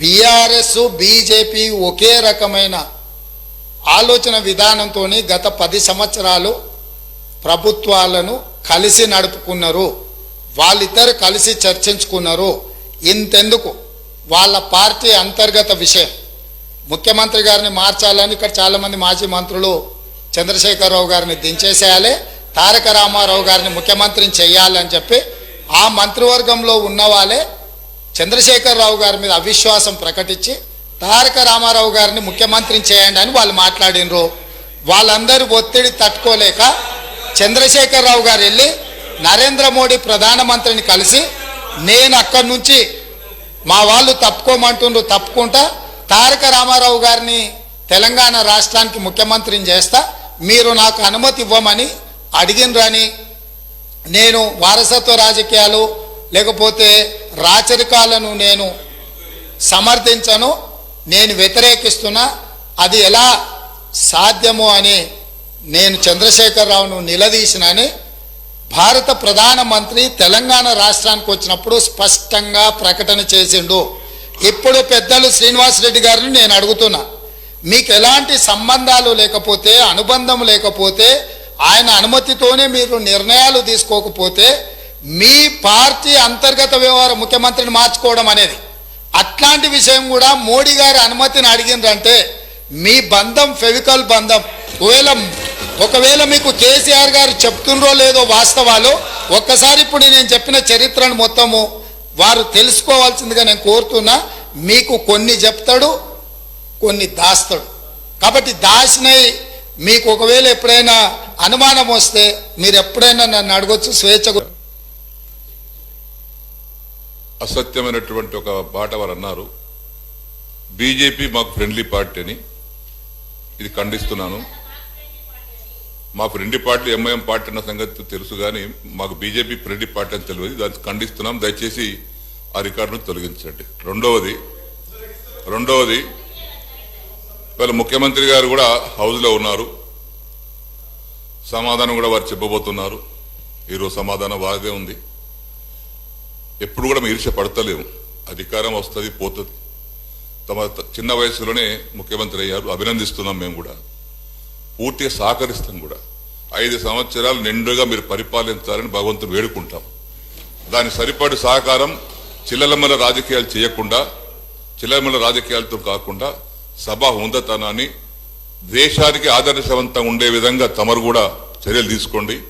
BRS BJP ఒకే రకమైన ఆలోచన విధానంతో గత పది సంవత్సరాలు ప్రభుత్వాలను కలిసి నడుపుకున్నారు. వాళ్ళిద్దరు కలిసి చర్చించుకున్నారు. ఇంతెందుకు? వాళ్ళ పార్టీ అంతర్గత విషయం. ముఖ్యమంత్రి గారిని మార్చాలని ఇక్కడ చాలామంది మాజీ మంత్రులు చంద్రశేఖరరావు గారిని దించేసేయాలి తారక రామారావు గారిని ముఖ్యమంత్రిని చేయాలని చెప్పి ఆ మంత్రివర్గంలో ఉన్న వాళ్ళే చంద్రశేఖరరావు గారి మీద అవిశ్వాసం ప్రకటించి తారక రామారావు గారిని ముఖ్యమంత్రిని చేయండి అని వాళ్ళు మాట్లాడినరు. వాళ్ళందరూ ఒత్తిడి తట్టుకోలేక చంద్రశేఖరరావు గారు వెళ్ళి నరేంద్ర మోడీ ప్రధానమంత్రిని కలిసి నేను అక్కడి నుంచి మా వాళ్ళు తప్పుకోమంటుండ్రు తప్పుకుంటా తారక రామారావు గారిని తెలంగాణ రాష్ట్రానికి ముఖ్యమంత్రిని చేస్తా మీరు నాకు అనుమతి ఇవ్వమని అడిగినరని నేను వారసత్వ రాజకీయాలు లేకపోతే రాచరికాలను నేను సమర్థించను నేను వ్యతిరేకిస్తున్నా అది ఎలా సాధ్యము అని నేను చంద్రశేఖరరావును నిలదీసినని భారత ప్రధానమంత్రి తెలంగాణ రాష్ట్రానికి వచ్చినప్పుడు స్పష్టంగా ప్రకటన చేసిండు. ఇప్పుడు పెద్దలు శ్రీనివాసరెడ్డి గారిని నేను అడుగుతున్నా. మీకు ఎలాంటి సంబంధాలు లేకపోతే అనుబంధం లేకపోతే ఆయన అనుమతితోనే మీరు నిర్ణయాలు తీసుకోకపోతే మీ పార్టీ అంతర్గత వ్యవహారం ముఖ్యమంత్రిని మార్చుకోవడం అనేది. అట్లాంటి విషయం కూడా మోడీ గారి అనుమతిని అడిగిందంటే మీ బంధం ఫెవికల్ బంధం ఒకవేళ ఒకవేళ మీకు కేసీఆర్ గారు చెప్తుండ్రో లేదో వాస్తవాలు ఒక్కసారి ఇప్పుడు నేను చెప్పిన చరిత్రను మొత్తము వారు తెలుసుకోవాల్సిందిగా నేను కోరుతున్నా. మీకు కొన్ని చెప్తాడు కొన్ని దాస్తాడు. కాబట్టి దాచినవి మీకు ఒకవేళ ఎప్పుడైనా అనుమానం వస్తే మీరు ఎప్పుడైనా నన్ను అడగొచ్చు స్వేచ్ఛ అసత్యమైనటువంటి ఒక బాట వారు అన్నారు. బీజేపీ మాకు ఫ్రెండ్లీ పార్టీ అని ఇది ఖండిస్తున్నాను. మా ఫ్రెండ్లీ పార్టీ ఎంఐఎం పార్టీ అన్న సంగతి తెలుసు కానీ మాకు బీజేపీ ఫ్రెండ్లీ పార్టీ అని తెలియదు. దాన్ని ఖండిస్తున్నాం. దయచేసి ఆ రికార్డును తొలగించండి. రెండవది రెండవది ఇవాళ ముఖ్యమంత్రి గారు కూడా హౌజ్లో ఉన్నారు. సమాధానం కూడా వారు చెప్పబోతున్నారు. ఈరోజు సమాధానం వారిదే ఉంది. ఎప్పుడు కూడా మేము ఈర్ష్య పడతలేము. అధికారం వస్తుంది పోతుంది. తమ చిన్న వయసులోనే ముఖ్యమంత్రి అయ్యారు. అభినందిస్తున్నాం మేము కూడా. పూర్తిగా సహకరిస్తాం కూడా. ఐదు సంవత్సరాలు నిండుగా మీరు పరిపాలించాలని భగవంతుని వేడుకుంటాం. దాని సరిపడి సహకారం చిల్లలమ్మల రాజకీయాలు చేయకుండా చిల్లలమ్మల రాజకీయాలతో కాకుండా సభ ఉందతనాన్ని దేశానికి ఆదర్శవంతంగా ఉండే విధంగా తమరు కూడా చర్యలు తీసుకోండి.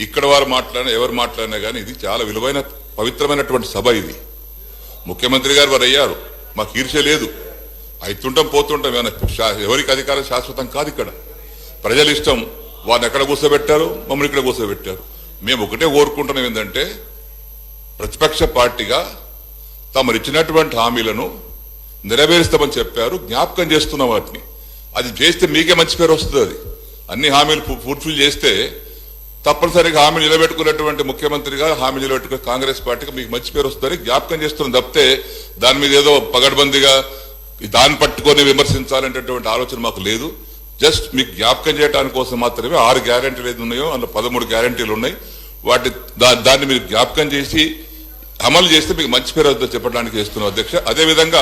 ఇక్కడ వారు మాట్లాడినా ఎవరు మాట్లాడినా కానీ ఇది చాలా విలువైన పవిత్రమైనటువంటి సభ ఇది. ముఖ్యమంత్రి గారు వారు అయ్యారు. మాకు ఈర్ష లేదు. అవుతుంటాం పోతుంటాం. ఏమైనా ఎవరికి అధికారం శాశ్వతం కాదు ఇక్కడ. ప్రజల ఇష్టం వారిని ఎక్కడ కూర్చోబెట్టారు? మమ్మల్ని ఇక్కడ కూర్చోబెట్టారు. మేము ఒకటే కోరుకుంటున్నాం ఏంటంటే ప్రతిపక్ష పార్టీగా తమరు ఇచ్చినటువంటి హామీలను నెరవేరుస్తామని చెప్పారు. జ్ఞాపకం చేస్తున్నాం వాటిని. అది చేస్తే మీకే మంచి పేరు వస్తుంది అది. అన్ని హామీలు ఫుల్ఫిల్ చేస్తే తప్పనిసరిగా హామీ నిలబెట్టుకున్నటువంటి ముఖ్యమంత్రిగా హామీ నిలబెట్టుకున్న కాంగ్రెస్ పార్టీకి మీకు మంచి పేరు వస్తుందని జ్ఞాపకం చేస్తున్నాం. తప్పితే దాని మీద ఏదో పగడ్బందీగా దాన్ని పట్టుకొని విమర్శించాలనేటటువంటి ఆలోచన మాకు లేదు. జస్ట్ మీకు జ్ఞాపకం చేయడానికి కోసం మాత్రమే ఆరు గ్యారంటీలు ఏది ఉన్నాయో అందులో పదమూడు గ్యారంటీలు ఉన్నాయి. వాటి దాన్ని మీరు జ్ఞాపకం చేసి అమలు చేస్తే మీకు మంచి పేరు వద్ద చెప్పడానికి చేస్తున్నాం అధ్యక్ష. అదేవిధంగా